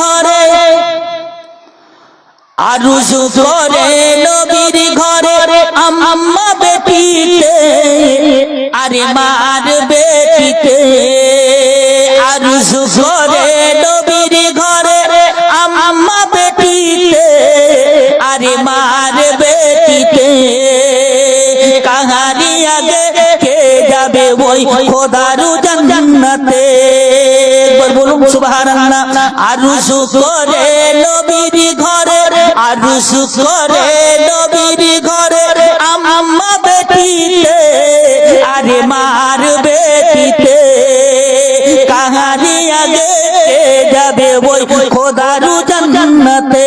ঘরে। আরুজু করে নবীর ঘরে আম্মা বেটিতে, আরে মার বেটিতে। আরুজু করে নবীর ঘরে আম্মা বেটিতে, আরে মার বেটিতে। কাহানি আগে কে যাবে ওই খোদারু জান্নাতে? একবার বলুন, সুবহানাল্লাহ। আরুজু করে ঘরে আরুজু করে ঘরে, আম্মা বেটিতে, আরে মার বেটিতে, কাহানি আগে যাবে? ওই খোদারু জান্নাতে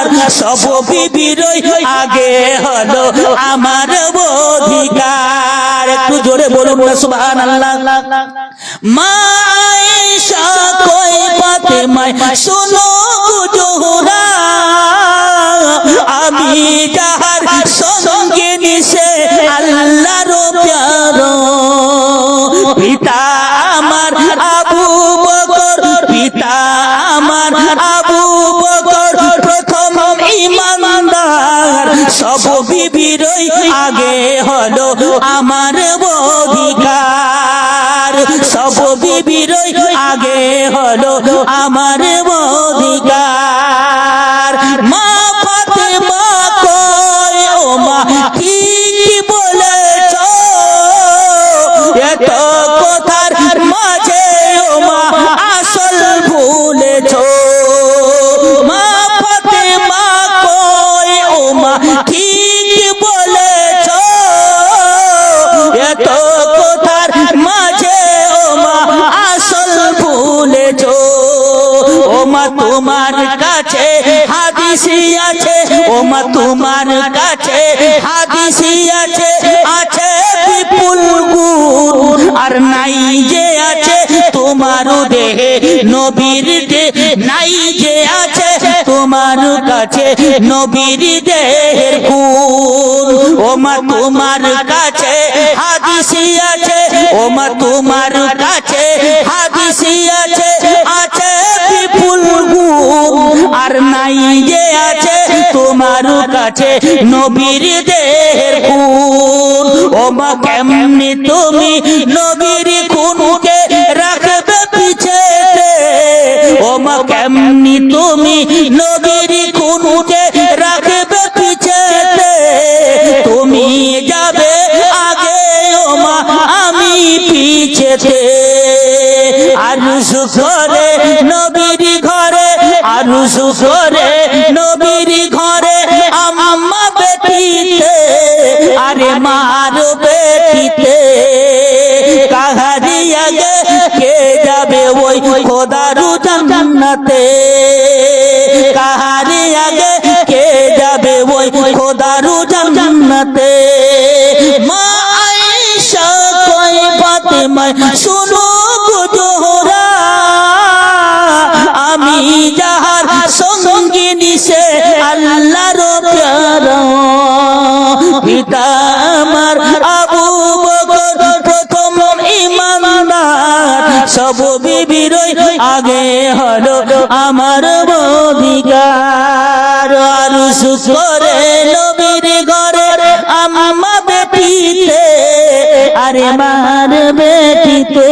ইমানদার সব বিবিরই আগে হলো আমার অধিকার। একটু জোরে বলুন না, সুবহানাল্লাহ। মা আয়েশা কই জোহরা, আমি যাহার আগে হলো আমার অধিকার। সব বিবির আগে হলো আমার অধিকার। মা ফাতেমা কয়, ও মা, কি বলেছ? এত কথার তোমার কাছে হাদিসি আছে ও মা তোমার কাছে হাদিসি আছে আছে বিপুল গুণ, আর নাই যে আছে তোমার দেহে, নবীর দে নাই যে আছে তোমার কাছে নবীর দেহের গুণ। ও মা তোমার কাছে হাদিসি আছে ও মা তোমার কাছে হাদিসি আছে আর নাই যে আছে তোমার কাছে নবীর দেহের খুন। ও মা কেমনি তুমি নবীর খুনকে রাখবে পিছে ও মা কেমনি তুমি নবীর খুনকে রাখবে পিছে তুমি যাবে আগে ও মা আমি পিছেতে। আর সুখরে নবীর আর সুখরে নবীর ঘরে আম্মা বেটিতে আরে মার বেটিতে কাহারি আগে কে যাবে ওই খোদারু জান্নাতে? কাহারি আগে কে যাবে ওই খোদারু জান্নাতে? সঙ্গিনী সে আল্লাহর পিতা আমার আবু বকর প্রথম ইমানদার। সব বিবিরই আগে হলো আমার অধিকার। আর সুকরে নবীর ঘরে আম্মা বেটিতে আরে মার বেটিতে